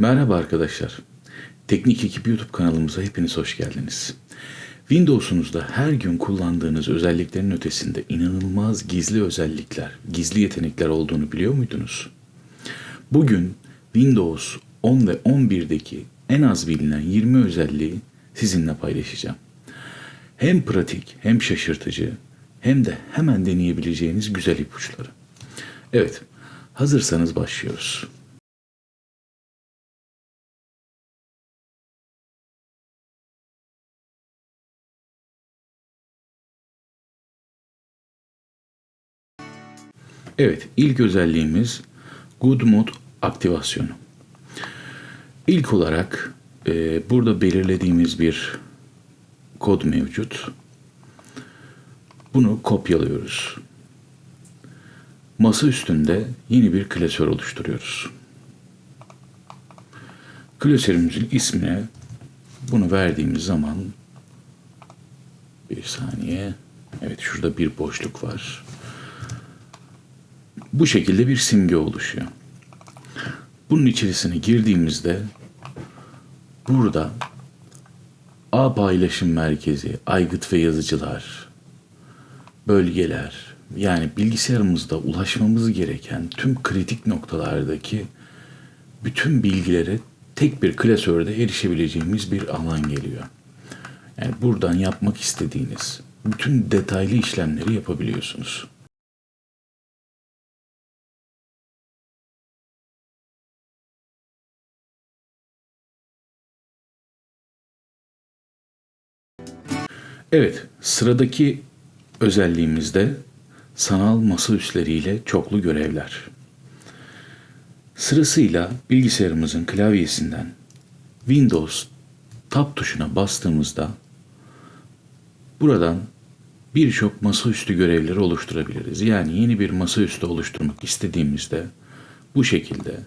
Merhaba arkadaşlar. Teknik Ekip YouTube kanalımıza hepiniz hoş geldiniz. Windows'unuzda her gün kullandığınız özelliklerin ötesinde inanılmaz gizli özellikler, gizli yetenekler olduğunu biliyor muydunuz? Bugün Windows 10 ve 11'deki en az bilinen 20 özelliği sizinle paylaşacağım. Hem pratik, hem şaşırtıcı, hem de hemen deneyebileceğiniz güzel ipuçları. Evet, hazırsanız başlıyoruz. Evet, ilk özelliğimiz Good Mode aktivasyonu. İlk olarak e, burada belirlediğimiz bir kod mevcut. Bunu kopyalıyoruz. Masa üstünde yeni bir klasör oluşturuyoruz. Klasörümüzün ismine bunu verdiğimiz zaman bir saniye. Evet şurada bir boşluk var. Bu şekilde bir simge oluşuyor. Bunun içerisine girdiğimizde burada A paylaşım merkezi, aygıt ve yazıcılar, bölgeler, yani bilgisayarımızda ulaşmamız gereken tüm kritik noktalardaki bütün bilgilere tek bir klasörde erişebileceğimiz bir alan geliyor. Yani buradan yapmak istediğiniz bütün detaylı işlemleri yapabiliyorsunuz. Evet, sıradaki özelliğimizde sanal masa üstleriyle çoklu görevler. Sırasıyla bilgisayarımızın klavyesinden Windows Tab tuşuna bastığımızda buradan birçok masaüstü görevleri oluşturabiliriz. Yani yeni bir masaüstü oluşturmak istediğimizde bu şekilde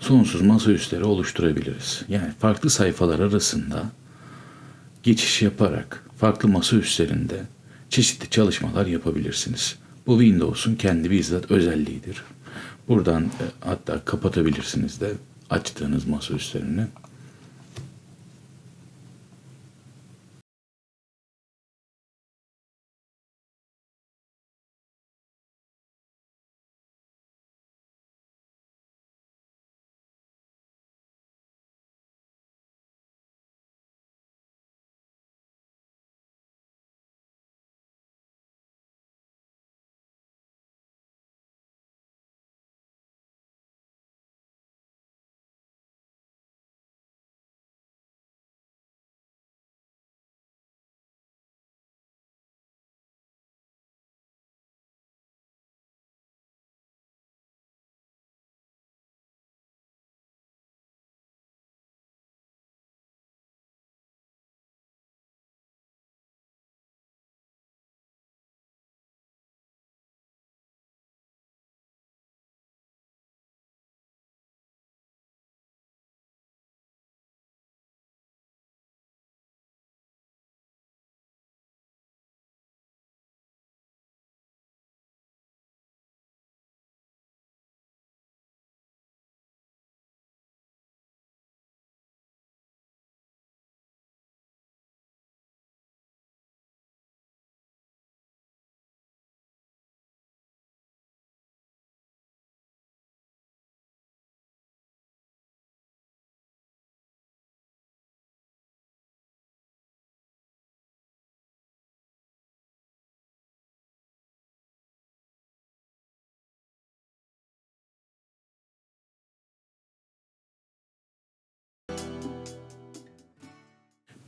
sonsuz masaüstleri oluşturabiliriz. Yani farklı sayfalar arasında geçiş yaparak farklı masa üstlerinde çeşitli çalışmalar yapabilirsiniz. Bu Windows'un kendi bizzat özelliğidir. Buradan e, hatta kapatabilirsiniz de açtığınız masa üstlerini.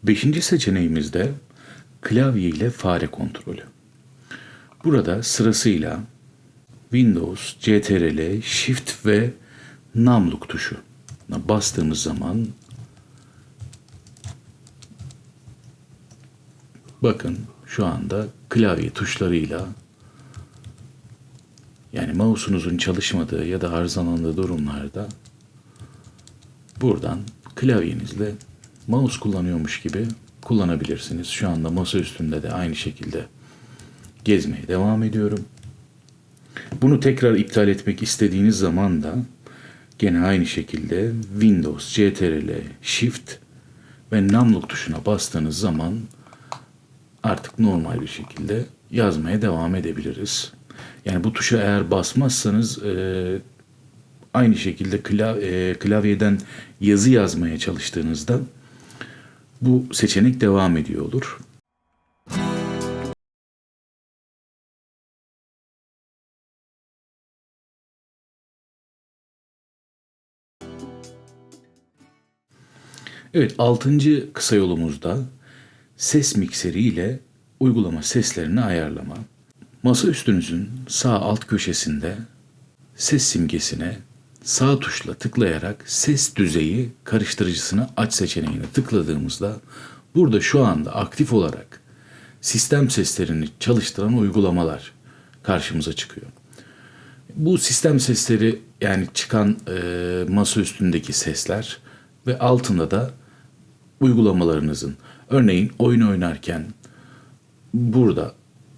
Beşinci seçeneğimizde klavye ile fare kontrolü. Burada sırasıyla Windows, CTRL, Shift ve Numlock tuşu bastığımız zaman bakın şu anda klavye tuşlarıyla yani mouse'unuzun çalışmadığı ya da arızalandığı durumlarda buradan klavyenizle mouse kullanıyormuş gibi kullanabilirsiniz. Şu anda masa üstünde de aynı şekilde gezmeye devam ediyorum. Bunu tekrar iptal etmek istediğiniz zaman da Gene aynı şekilde Windows, CTRL, Shift ve namluk tuşuna bastığınız zaman artık normal bir şekilde yazmaya devam edebiliriz. Yani bu tuşa eğer basmazsanız e, aynı şekilde klav- e, klavyeden yazı yazmaya çalıştığınızda bu seçenek devam ediyor olur. Evet, altıncı kısa yolumuzda ses mikseri ile uygulama seslerini ayarlama. Masa üstünüzün sağ alt köşesinde ses simgesine sağ tuşla tıklayarak ses düzeyi karıştırıcısını aç seçeneğine tıkladığımızda burada şu anda aktif olarak sistem seslerini çalıştıran uygulamalar karşımıza çıkıyor. Bu sistem sesleri yani çıkan e, masa üstündeki sesler ve altında da uygulamalarınızın. Örneğin oyun oynarken burada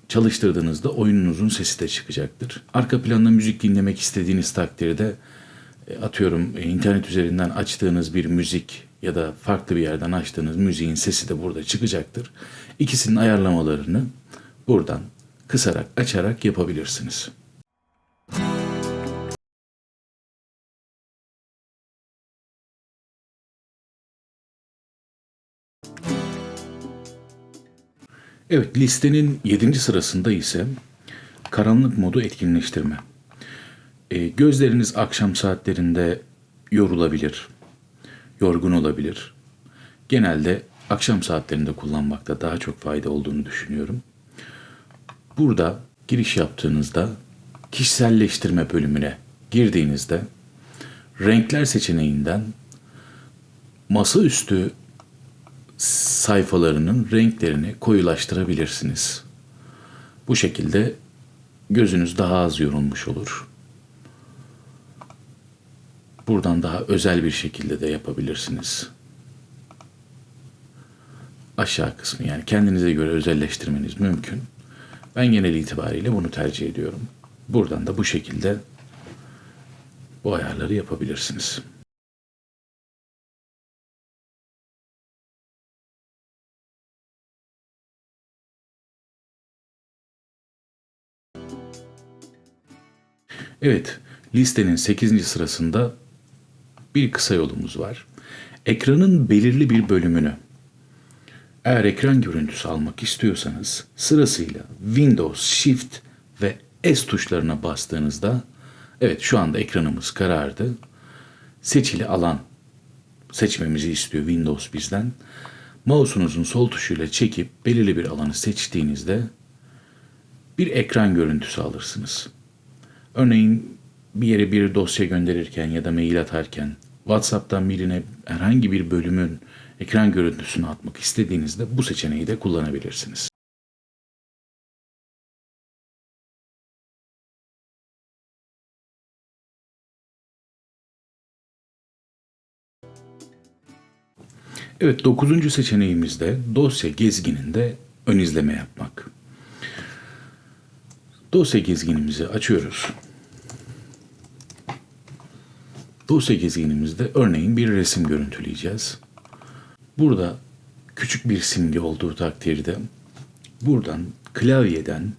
çalıştırdığınızda oyununuzun sesi de çıkacaktır. Arka planda müzik dinlemek istediğiniz takdirde atıyorum e, internet üzerinden açtığınız bir müzik ya da farklı bir yerden açtığınız müziğin sesi de burada çıkacaktır. İkisinin ayarlamalarını buradan kısarak açarak yapabilirsiniz. Evet listenin 7. sırasında ise karanlık modu etkinleştirme. E, gözleriniz akşam saatlerinde yorulabilir, yorgun olabilir. Genelde akşam saatlerinde kullanmakta daha çok fayda olduğunu düşünüyorum. Burada giriş yaptığınızda kişiselleştirme bölümüne girdiğinizde renkler seçeneğinden masaüstü sayfalarının renklerini koyulaştırabilirsiniz. Bu şekilde gözünüz daha az yorulmuş olur. Buradan daha özel bir şekilde de yapabilirsiniz. Aşağı kısmı yani kendinize göre özelleştirmeniz mümkün. Ben genel itibariyle bunu tercih ediyorum. Buradan da bu şekilde bu ayarları yapabilirsiniz. Evet, listenin 8. sırasında bir kısa yolumuz var. Ekranın belirli bir bölümünü eğer ekran görüntüsü almak istiyorsanız sırasıyla Windows, Shift ve S tuşlarına bastığınızda evet şu anda ekranımız karardı. Seçili alan seçmemizi istiyor Windows bizden. Mouse'unuzun sol tuşuyla çekip belirli bir alanı seçtiğinizde bir ekran görüntüsü alırsınız. Örneğin bir yere bir dosya gönderirken ya da mail atarken WhatsApp'tan birine herhangi bir bölümün ekran görüntüsünü atmak istediğinizde bu seçeneği de kullanabilirsiniz. Evet, dokuzuncu seçeneğimiz de dosya gezgininde ön izleme yapmak. Dosya gezginimizi açıyoruz. Dosya gezginimizde örneğin bir resim görüntüleyeceğiz. Burada küçük bir simge olduğu takdirde buradan klavyeden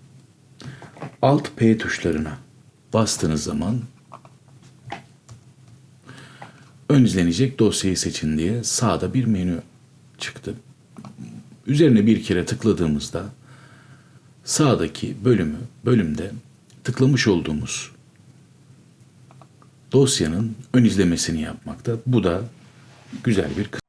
Alt P tuşlarına bastığınız zaman ön izlenecek dosyayı seçin diye sağda bir menü çıktı. Üzerine bir kere tıkladığımızda sağdaki bölümü bölümde tıklamış olduğumuz dosyanın ön izlemesini yapmakta. Bu da güzel bir kısım.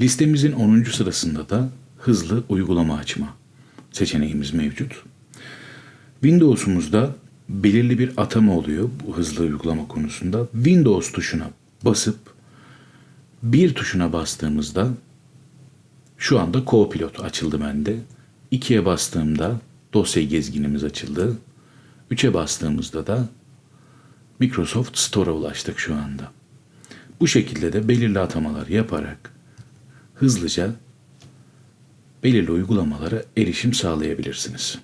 Listemizin 10. sırasında da hızlı uygulama açma seçeneğimiz mevcut. Windows'umuzda belirli bir atama oluyor bu hızlı uygulama konusunda. Windows tuşuna basıp bir tuşuna bastığımızda şu anda Co-Pilot açıldı bende. 2'ye bastığımda dosya gezginimiz açıldı. 3'e bastığımızda da Microsoft Store'a ulaştık şu anda. Bu şekilde de belirli atamalar yaparak hızlıca belirli uygulamalara erişim sağlayabilirsiniz.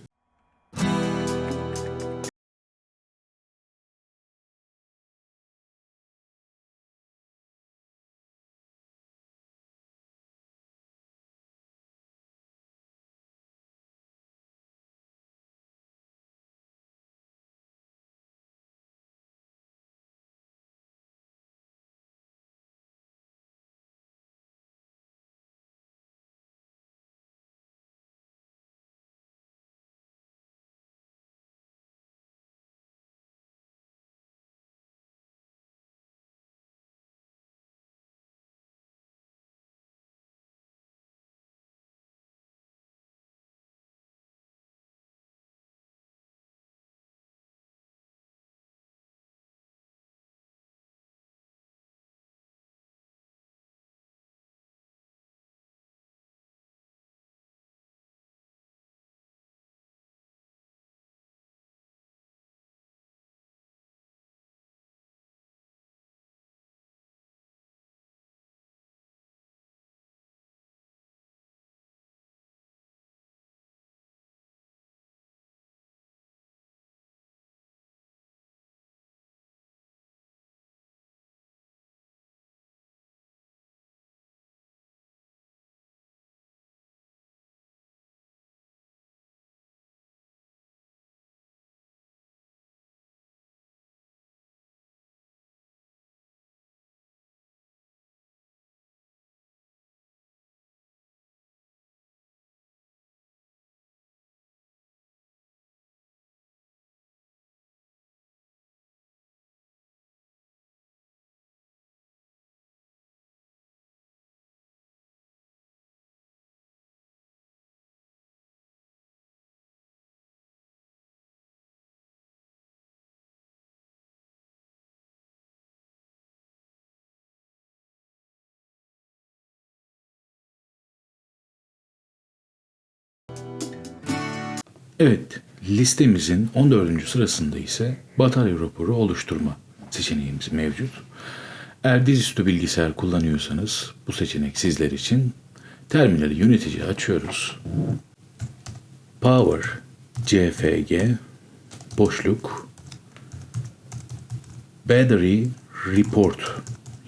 Evet, listemizin 14. sırasında ise batarya raporu oluşturma seçeneğimiz mevcut. Eğer dizüstü bilgisayar kullanıyorsanız bu seçenek sizler için. Terminali yönetici açıyoruz. Power CFG boşluk Battery Report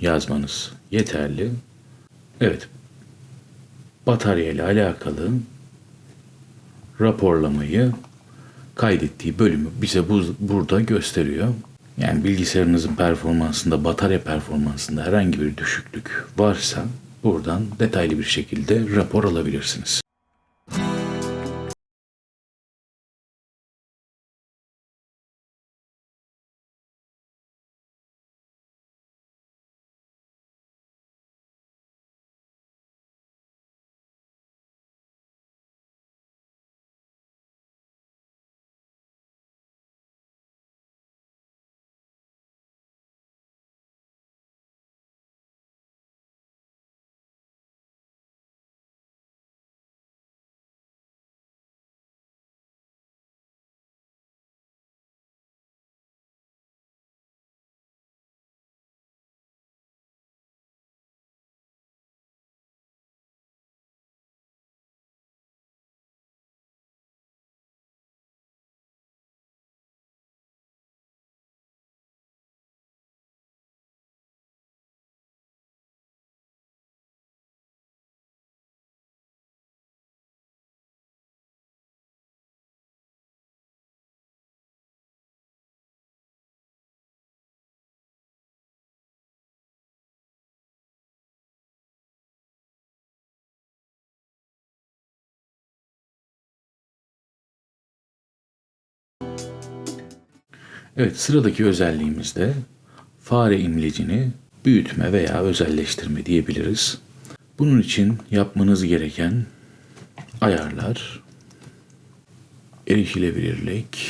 yazmanız yeterli. Evet. Batarya ile alakalı raporlamayı kaydettiği bölümü bize bu, burada gösteriyor. Yani bilgisayarınızın performansında, batarya performansında herhangi bir düşüklük varsa buradan detaylı bir şekilde rapor alabilirsiniz. Evet sıradaki özelliğimizde fare imlecini büyütme veya özelleştirme diyebiliriz. Bunun için yapmanız gereken ayarlar, erişilebilirlik,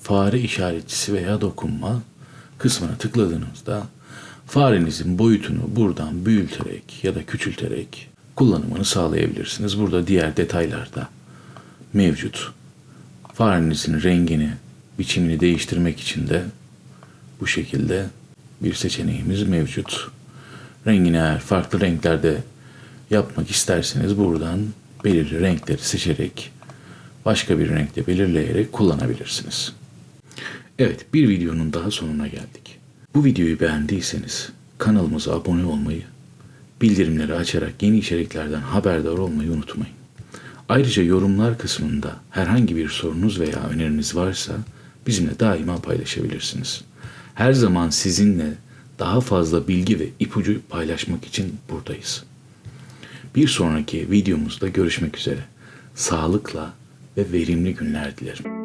fare işaretçisi veya dokunma kısmına tıkladığınızda farenizin boyutunu buradan büyüterek ya da küçülterek kullanımını sağlayabilirsiniz. Burada diğer detaylar da mevcut. Farenizin rengini, biçimini değiştirmek için de bu şekilde bir seçeneğimiz mevcut. Rengini eğer farklı renklerde yapmak isterseniz buradan belirli renkleri seçerek başka bir renkte belirleyerek kullanabilirsiniz. Evet, bir videonun daha sonuna geldik. Bu videoyu beğendiyseniz kanalımıza abone olmayı, bildirimleri açarak yeni içeriklerden haberdar olmayı unutmayın. Ayrıca yorumlar kısmında herhangi bir sorunuz veya öneriniz varsa bizimle daima paylaşabilirsiniz. Her zaman sizinle daha fazla bilgi ve ipucu paylaşmak için buradayız. Bir sonraki videomuzda görüşmek üzere. Sağlıkla ve verimli günler dilerim.